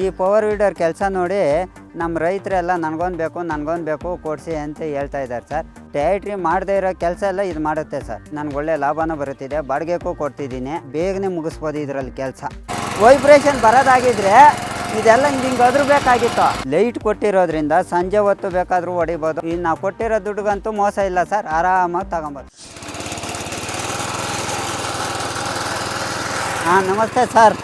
ಈ power weeder ಕೆಲಸ ನೋಡಿ ನಮ್ಮ ರೈತರೆಲ್ಲ ನನಗೊಂದು ಬೇಕು ನನಗೊಂದು ಬೇಕು, ಕೊಡಿಸಿ ಅಂತ ಹೇಳ್ತಾ ಇದ್ದಾರೆ ಸರ್. ಟ್ಯಾಟ್ರಿ ಮಾಡದೇ ಇರೋ ಕೆಲಸ ಎಲ್ಲ ಇದು ಮಾಡುತ್ತೆ ಸರ್. ನನಗೆ ಒಳ್ಳೆ ಲಾಭನೂ ಬರುತ್ತಿದೆ, ಬಾಡಿಗೆಗೂ ಕೊಡ್ತಿದ್ದೀನಿ, ಬೇಗನೆ ಮುಗಿಸ್ಬೋದು ಇದರಲ್ಲಿ ಕೆಲಸ. ವೈಬ್ರೇಷನ್ ಬರೋದಾಗಿದ್ರೆ ಇದೆಲ್ಲ ಹಿಂಗೆ ಹಿಂಗೆ ಬೇಕಾಗಿತ್ತು ಲೈಟ್ ಕೊಟ್ಟಿರೋದ್ರಿಂದ ಸಂಜೆ ಹೊತ್ತು ಬೇಕಾದರೂ ಹೊಡಿಬೋದು. ಇನ್ನು ನಾವು ಕೊಟ್ಟಿರೋ ದುಡ್ಡುಗಂತೂ ಮೋಸ ಇಲ್ಲ ಸರ್. ಆರಾಮಾಗಿ ತಗೊಂಬೋದು. ಹಾಂ, ನಮಸ್ತೆ ಸರ್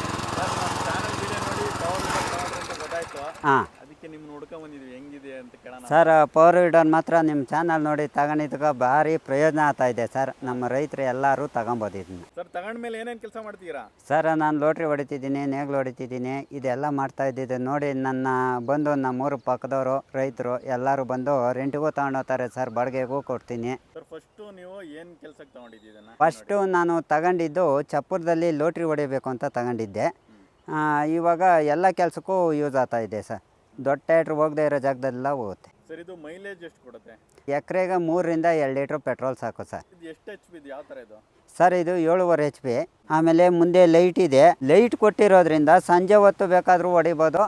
ಚಾನಲ್ ವಿಡಿಯೋ ನೋಡಿ ಪವರ್ ವಿಡರ್ ಅಂತ ಗೊತ್ತಾಯ್ತು ಹಾಂ. ಅದಕ್ಕೆ ನಿಮ್ಮನ್ನ ಹುಡ್ಕೊಂಡ್ ಬಂದಿದ್ವಿ. ಹೆಂಗಿದೆ ಅಂತ ಕೇಳೋಣ. ಸರ್ ಪವರ್ ವೀಡರ್ ಮಾತ್ರ ನಿಮ್ಮ ಚಾನಲ್ ನೋಡಿ ತಗೊಂಡಿದ್ದಕ್ಕೆ ಭಾರಿ ಪ್ರಯೋಜನ ಆಗ್ತಾ ಇದೆ ಸರ್. ನಮ್ಮ ರೈತರು ಎಲ್ಲರೂ ತಗೊಬೋದು ಇದನ್ನ ಸರ್ ತಗೊಂಡ್ಮೇಲೆ ಏನೇನು ಕೆಲಸ ಮಾಡ್ತೀರಾ ಸರ್ ನಾನು ಲೋಟ್ರಿ ಹೊಡಿತಿದ್ದೀನಿ ನೇಗ್ಲು ಹೊಡಿತಿದ್ದೀನಿ ಇದೆಲ್ಲ ಮಾಡ್ತಾ ಇದ್ದಿದ್ದು ನೋಡಿ ನನ್ನ ಬಂದು ನಮ್ಮೂರು ಪಕ್ಕದವರು ರೈತರು ಎಲ್ಲರೂ ಬಂದು ರೆಂಟಿಗೂ ತಗೊಂಡೋಗ್ತಾರೆ ಸರ್ ಬಾಡಿಗೆಗೂ ಕೊಡ್ತೀನಿ. ಸರ್ ಫಸ್ಟು ನೀವು ಏನು ಕೆಲಸಕ್ಕೆ ತಗೊಂಡಿದ್ದೀರಾ ಫಸ್ಟು ನಾನು ತಗೊಂಡಿದ್ದು ಚಪ್ಪರದಲ್ಲಿ ಲೋಟ್ರಿ ಹೊಡಿಬೇಕು ಅಂತ ತಗೊಂಡಿದ್ದೆ. ಇವಾಗ ಎಲ್ಲ ಕೆಲಸಕ್ಕೂ ಯೂಸ್ ಆಗ್ತಾ ಇದೆ ಸರ್. ದೊಡ್ಡ ಟ್ಯಾಟ್ರ್ ಹೋಗದೆ ಇರೋ ಜಾಗದಲ್ಲೆಲ್ಲ ಹೋಗುತ್ತೆ. ಸರ್ ಇದು ಮೈಲೇಜ್ ಎಷ್ಟು ಕೊಡುತ್ತೆ? ಎಕರೆಗೆ ಮೂರರಿಂದ ಎರಡು ಲೀಟ್ರ್ ಪೆಟ್ರೋಲ್ ಸಾಕು ಸರ್. ಇದು ಎಷ್ಟು ಎಚ್ ಪಿ ಯಾವ ಥರ ಇದು? ಸರ್ ಇದು ಏಳುವರೆ ಎಚ್ ಪಿ ಆಮೇಲೆ ಮುಂದೆ ಲೈಟ್ ಇದೆ. ಲೈಟ್ ಕೊಟ್ಟಿರೋದ್ರಿಂದ ಸಂಜೆ ಹೊತ್ತು ಬೇಕಾದರೂ ಹೊಡಿಬೋದು.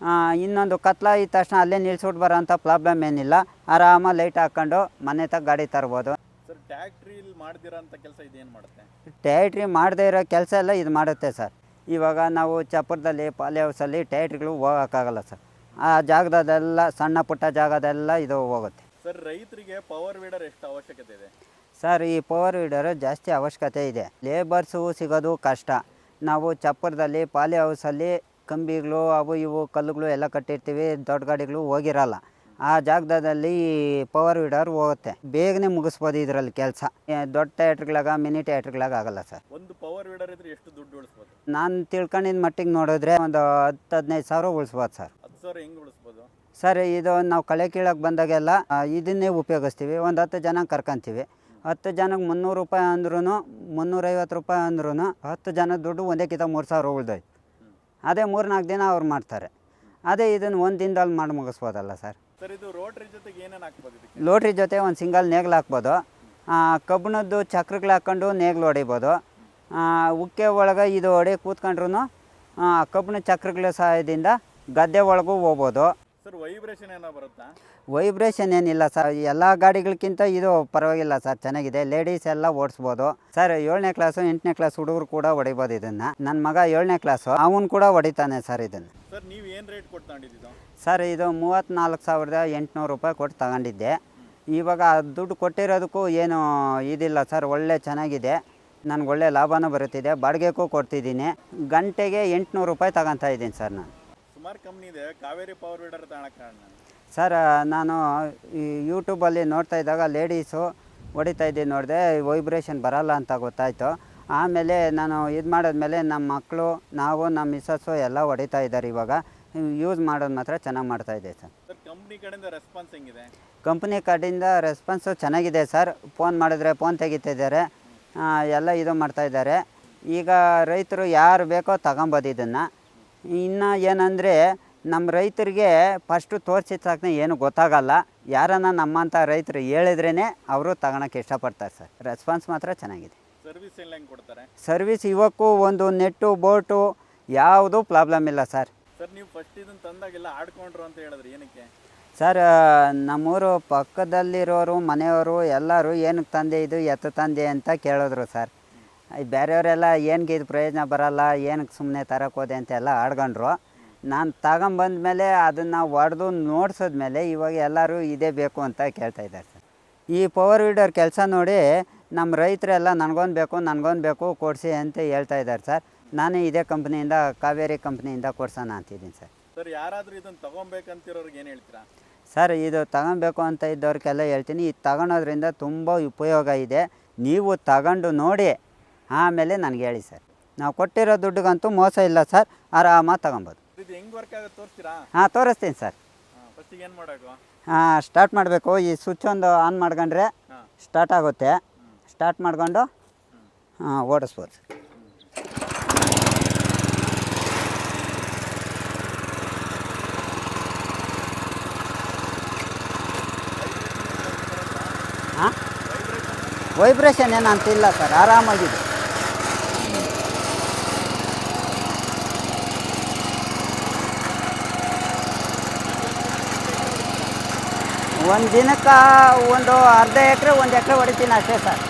ಆ, ಇನ್ನೊಂದು ಕತ್ಲ ಇದ್ದ ತಕ್ಷಣ ಅಲ್ಲೇ ನಿಲ್ಸ್ಬಿಟ್ಟು ಬರೋಂಥ ಪ್ರಾಬ್ಲಮ್ ಏನಿಲ್ಲ. ಆರಾಮಾಗಿ ಲೈಟ್ ಹಾಕ್ಕೊಂಡು ಮನೆ ತಗ ಗಾಡಿ ತರ್ಬೋದು. ಸರ್ ಟ್ಯಾಕ್ಟ್ರಿಲಿ ಅಂತ ಕೆಲಸ ಇದೇನು ಮಾಡುತ್ತೆ? ಟ್ಯಾಟ್ರಿ ಮಾಡದೇ ಇರೋ ಕೆಲಸ ಎಲ್ಲ ಇದು ಮಾಡುತ್ತೆ ಸರ್. ಇವಾಗ ನಾವು ಚಪ್ಪರದಲ್ಲಿ ಪಾಲಿ ಹೌಸಲ್ಲಿ ಟ್ಯಾಟ್ರಿಗಳು ಹೋಗೋಕ್ಕಾಗಲ್ಲ ಸರ್. ಆ ಜಾಗದಲ್ಲೆಲ್ಲ ಸಣ್ಣ ಪುಟ್ಟ ಜಾಗದೆಲ್ಲ ಇದು ಹೋಗುತ್ತೆ. ಸರ್ ರೈತರಿಗೆ ಪವರ್ ವೀಡರ್ ಎಷ್ಟು ಅವಶ್ಯಕತೆ ಇದೆ? ಸರ್ ಈ ಪವರ್ ವೀಡರ್ ಜಾಸ್ತಿ ಅವಶ್ಯಕತೆ ಇದೆ. ಲೇಬರ್ಸು ಸಿಗೋದು ಕಷ್ಟ. ನಾವು ಚಪ್ಪರದಲ್ಲಿ ಪಾಲಿ ಹೌಸಲ್ಲಿ ಕಂಬಿಗಳು ಅವು ಇವು ಕಲ್ಲುಗಳು ಎಲ್ಲ ಕಟ್ಟಿರ್ತೀವಿ ದೊಡ್ಡ ಗಾಡಿಗಳು ಹೋಗಿರಲ್ಲ. ಆ ಜಾಗದಲ್ಲಿ ಪವರ್ ವೀಡರ್ ಹೋಗುತ್ತೆ. ಬೇಗನೆ ಮುಗಿಸ್ಬೋದು ಇದರಲ್ಲಿ ಕೆಲಸ. ದೊಡ್ಡ ಥಿಯೇಟ್ರ್ಗಳಾಗ ಮಿನಿ ಥಿಯೇಟ್ರ್ಗಳಾಗ ಆಗಲ್ಲ ಸರ್. ಒಂದು ಪವರ್ ವೀಡರ್ ಇದ್ರೆ ಎಷ್ಟು ದುಡ್ಡು ಉಳಿಸ್ಬೋದು? ನಾನು ತಿಳ್ಕೊಂಡಿದ್ದ ಮಟ್ಟಿಗೆ ನೋಡಿದ್ರೆ ಒಂದು ಹತ್ತು ಹದಿನೈದು ಸಾವಿರ ಉಳಿಸ್ಬೋದು ಸರ್. ಹತ್ತು ಸಾವಿರ ಹೆಂಗೆ ಉಳಿಸ್ಬೋದು? ಸರ್ ಇದು ನಾವು ಕಳೆ ಕೀಳಕ್ಕೆ ಬಂದಾಗೆಲ್ಲ ಇದನ್ನೇ ಉಪಯೋಗಿಸ್ತೀವಿ. ಒಂದು ಹತ್ತು ಜನ ಕರ್ಕೊಂತೀವಿ. ಹತ್ತು ಜನಕ್ಕೆ ಮುನ್ನೂರು ರೂಪಾಯಿ ಅಂದ್ರೂ ಮುನ್ನೂರೈವತ್ತು ರೂಪಾಯಿ ಅಂದ್ರೂ ಹತ್ತು ಜನ ದುಡ್ಡು ಒಂದೇ ಕಿತ ಮೂರು ಸಾವಿರ ಉಳ್ದೋಯ್ತು. ಅದೇ ಮೂರು ನಾಲ್ಕು ದಿನ ಅವ್ರು ಮಾಡ್ತಾರೆ. ಅದೇ ಇದನ್ನು ಒಂದು ದಿನದಲ್ಲಿ ಮಾಡಿ ಮುಗಿಸ್ಬೋದಲ್ಲ ಸರ್. ಇದು ಜೊತೆಗೆ ಲೋಟ್ರಿ ಜೊತೆ ಒಂದು ಸಿಂಗಲ್ ನೇಗ್ಲು ಹಾಕ್ಬೋದು. ಕಬ್ಬಿಣದ್ದು ಚಕ್ರಗಳು ಹಾಕ್ಕೊಂಡು ನೇಗ್ಲು ಹೊಡಿಬೋದು. ಉಕ್ಕೆ ಒಳಗೆ ಇದು ಹೊಡಿ ಕೂತ್ಕೊಂಡ್ರು ಕಬ್ಬಿಣ ಚಕ್ರಗಳ ಸಹಾಯದಿಂದ ಗದ್ದೆ ಒಳಗೂ ಹೋಗ್ಬೋದು. ಸರ್ ವೈಬ್ರೇಷನ್ ಏನೋ ಬರುತ್ತಾ? ವೈಬ್ರೇಷನ್ ಏನಿಲ್ಲ ಸರ್. ಎಲ್ಲ ಗಾಡಿಗಳಿಗಿಂತ ಇದು ಪರವಾಗಿಲ್ಲ ಸರ್. ಚೆನ್ನಾಗಿದೆ. ಲೇಡೀಸ್ ಎಲ್ಲ ಓಡಿಸ್ಬೋದು. ಸರ್ ಏಳನೇ ಕ್ಲಾಸು ಎಂಟನೇ ಕ್ಲಾಸ್ ಹುಡುಗರು ಕೂಡ ಹೊಡಿಬೋದು ಇದನ್ನು. ನನ್ನ ಮಗ ಏಳನೇ ಕ್ಲಾಸು ಅವನು ಕೂಡ ಹೊಡಿತಾನೆ ಸರ್ ಇದನ್ನು. ಸರ್ ನೀವು ಏನು ರೇಟ್ ಕೊಟ್ಟು ತಗೊಂಡಿದ್ದು ಸರ್ ಇದು ಮೂವತ್ತ್ನಾಲ್ಕು ಸಾವಿರದ ಎಂಟುನೂರು ರೂಪಾಯಿ ಕೊಟ್ಟು ತಗೊಂಡಿದ್ದೆ. ಇವಾಗ ಆ ದುಡ್ಡು ಕೊಟ್ಟಿರೋದಕ್ಕೂ ಏನು ಇದಿಲ್ಲ ಸರ್. ಒಳ್ಳೆ ಚೆನ್ನಾಗಿದೆ. ನನಗೆ ಒಳ್ಳೆ ಲಾಭನೂ ಬರುತ್ತಿದೆ. ಬಾಡಿಗೆಗೂ ಕೊಡ್ತಿದ್ದೀನಿ. ಗಂಟೆಗೆ ಎಂಟುನೂರು ರೂಪಾಯಿ ತಗೊತಾ ಇದ್ದೀನಿ ಸರ್ ನಾನು. ಸುಮಾರು ಕಂಪ್ನಿ ಇದೆ ಕಾವೇರಿ ಪವರ್ ವೀಡರ್ ತಗೊಳಕ್ಕೆ ಸರ್ ನಾನು ಈ ಯೂಟ್ಯೂಬಲ್ಲಿ ನೋಡ್ತಾ ಇದ್ದಾಗ ಲೇಡೀಸು ಹೊಡಿತಾ ಇದ್ದೀನಿ ನೋಡಿದೆ ವೈಬ್ರೇಷನ್ ಬರಲ್ಲ ಅಂತ ಗೊತ್ತಾಯಿತು. ಆಮೇಲೆ ನಾನು ಇದು ಮಾಡಿದ್ಮೇಲೆ ನಮ್ಮ ಮಕ್ಕಳು ನಾವು ನಮ್ಮ ಮಿಸ್ಸಸ್ಸು ಎಲ್ಲ ಹೊಡಿತಾ ಇದ್ದಾರೆ ಇವಾಗ. ಯೂಸ್ ಮಾಡೋದು ಮಾತ್ರ ಚೆನ್ನಾಗಿ ಮಾಡ್ತಾ ಇದೆ ಸರ್. ಕಂಪ್ನಿ ಕಡೆಯಿಂದ ರೆಸ್ಪಾನ್ಸ್ ಹೆಂಗಿದೆ? ಕಂಪ್ನಿ ಕಡೆಯಿಂದ ರೆಸ್ಪಾನ್ಸು ಚೆನ್ನಾಗಿದೆ ಸರ್. ಫೋನ್ ಮಾಡಿದ್ರೆ ಫೋನ್ ತೆಗಿತಿದ್ದಾರೆ ಎಲ್ಲ ಇದು ಮಾಡ್ತಾ ಇದ್ದಾರೆ. ಈಗ ರೈತರು ಯಾರು ಬೇಕೋ ತಗೊಬೋದು ಇದನ್ನು. ಇನ್ನು ಏನಂದರೆ ನಮ್ಮ ರೈತರಿಗೆ ಫಸ್ಟು ತೋರಿಸಿದ ತಕ್ಷಣ ಏನು ಗೊತ್ತಾಗಲ್ಲ. ಯಾರನ್ನ ನಮ್ಮಂಥ ರೈತರು ಹೇಳಿದ್ರೇ ಅವರು ತಗೊಳಕ್ಕೆ ಇಷ್ಟಪಡ್ತಾರೆ ಸರ್. ರೆಸ್ಪಾನ್ಸ್ ಮಾತ್ರ ಚೆನ್ನಾಗಿದೆ. ಸರ್ವಿಸ್ ಎಲ್ಲ ಹೆಂಗೆ ಕೊಡ್ತಾರೆ? ಸರ್ವಿಸ್ ಇವಕ್ಕೂ ಒಂದು ನೆಟ್ಟು ಬೋಟು ಯಾವುದೂ ಪ್ರಾಬ್ಲಮ್ ಇಲ್ಲ ಸರ್. ಸರ್ ನೀವು ಫಸ್ಟ್ ಇದನ್ನ ತಂದಾಗೆಲ್ಲ ಆಡ್ಕೊಂಡ್ರು ಅಂತ ಹೇಳಿದ್ರೆ ಏನಕ್ಕೆ? ಸರ್ ನಮ್ಮೂರು ಪಕ್ಕದಲ್ಲಿರೋರು ಮನೆಯವರು ಎಲ್ಲರೂ ಏನಕ್ಕೆ ತಂದೆ ಇದು ಎತ್ತು ತಂದೆ ಅಂತ ಕೇಳಿದ್ರು ಸರ್. ಬೇರೆಯವರೆಲ್ಲ ಏನಕ್ಕೆ ಇದು ಪ್ರಯೋಜನ ಬರಲ್ಲ ಏನಕ್ಕೆ ಸುಮ್ಮನೆ ತರಕೋದೆ ಅಂತೆಲ್ಲ ಆಡ್ಕೊಂಡ್ರು. ನಾನು ತಗೊಂಬಂದ್ಮೇಲೆ ಅದನ್ನು ಹೊಡೆದು ನೋಡ್ಸಿದ್ಮೇಲೆ ಇವಾಗ ಎಲ್ಲರೂ ಇದೇ ಬೇಕು ಅಂತ ಕೇಳ್ತಾ ಇದ್ದಾರೆ ಸರ್. ಈ ಪವರ್ ವೀಡರ್ ಕೆಲಸ ನೋಡಿ ನಮ್ಮ ರೈತರೆಲ್ಲ ನನಗೊಂದು ಬೇಕು ನನಗೊಂದು ಬೇಕು ಕೊಡಿಸಿ ಅಂತ ಹೇಳ್ತಾ ಇದ್ದಾರೆ ಸರ್. ನಾನು ಇದೇ ಕಂಪ್ನಿಯಿಂದ ಕಾವೇರಿ ಕಂಪ್ನಿಯಿಂದ ಕೊಡ್ಸೋಣ ಅಂತಿದ್ದೀನಿ ಸರ್. ಸರ್ ಯಾರಾದರೂ ಇದನ್ನು ತಗೊಬೇಕಂತಿರೋರ್ಗೆ ಏನು ಹೇಳ್ತೀರಾ? ಸರ್ ಇದು ತಗೊಬೇಕು ಅಂತ ಇದ್ದವ್ರಿಗೆಲ್ಲ ಹೇಳ್ತೀನಿ. ಇದು ತಗೊಳೋದ್ರಿಂದ ತುಂಬ ಉಪಯೋಗ ಇದೆ. ನೀವು ತಗೊಂಡು ನೋಡಿ ಆಮೇಲೆ ನನಗೆ ಹೇಳಿ ಸರ್. ನಾವು ಕೊಟ್ಟಿರೋ ದುಡ್ಡಿಗಂತೂ ಮೋಸ ಇಲ್ಲ ಸರ್. ಆರಾಮಾಗಿ ತಗೊಂಬೋದು. ಇದು ಹೆಂಗೆ ವರ್ಕ್ ಆಗುತ್ತೆ ತೋರಿಸ್ತೀರಾ? ಹಾಂ ತೋರಿಸ್ತೀನಿ ಸರ್. ಫಸ್ಟಿಗೆ ಏನು ಮಾಡಬೇಕು ಹಾಂ ಸ್ಟಾರ್ಟ್ ಮಾಡಬೇಕು. ಈ ಸ್ವಿಚ್ ಒಂದು ಆನ್ ಮಾಡ್ಕೊಂಡ್ರೆ ಸ್ಟಾರ್ಟ್ ಆಗುತ್ತೆ. ಸ್ಟಾರ್ಟ್ ಮಾಡಿಕೊಂಡು ಹಾಂ ಓಡಿಸ್ಬೋದು ಹಾಂ? ವೈಬ್ರೇಷನ್ ಏನಂತಿಲ್ಲ ಸರ್. ಆರಾಮಾಗಿದೆ. ಒಂದು ದಿನಕ್ಕೆ ಒಂದು ಅರ್ಧ ಎಕರೆ, ಒಂದು ಎಕರೆ ಹೊಡಿತೀನಿ ಅಷ್ಟೇ ಸರ್.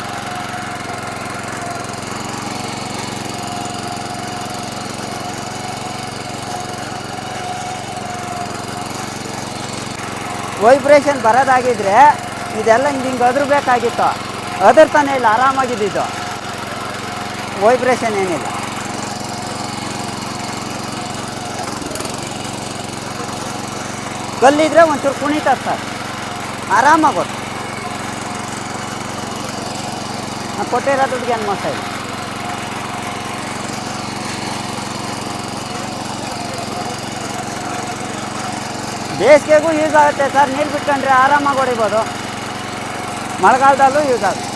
ವೈಬ್ರೇಷನ್ ಬರೋದಾಗಿದ್ರೆ ಇದೆಲ್ಲ ಹಿಂಗೆ ಹಿಂಗೆ ಅದ್ರಬೇಕಾಗಿತ್ತು. ಅದರ್ತಾನೆ ಇಲ್ಲ ಆರಾಮಾಗಿದ್ದಿದ್ದು ವೈಬ್ರೇಷನ್ ಏನಿಲ್ಲ. ಕಲ್ಲಿದ್ರೆ ಒಂಚೂರು ಕುಣಿತದೆ ಸರ್. ಆರಾಮಾಗೋದು. ನಾನು ಕೊಟ್ಟಿರೋ ದುಡ್ಡಿಗೆ ಏನು ಮಾಡ್ತಾ ಇಲ್ಲ ಬೇಸಿಗೆಗೂ ಯೂಸ್ ಆಗುತ್ತೆ ಸರ್, ನೀರು ಬಿಟ್ಕೊಂಡ್ರೆ ಆರಾಮಾಗಿ ಹೊಡಿಬೋದು. ಮಳೆಗಾಲದಲ್ಲೂ ಯೂಸ್ ಆಗುತ್ತೆ.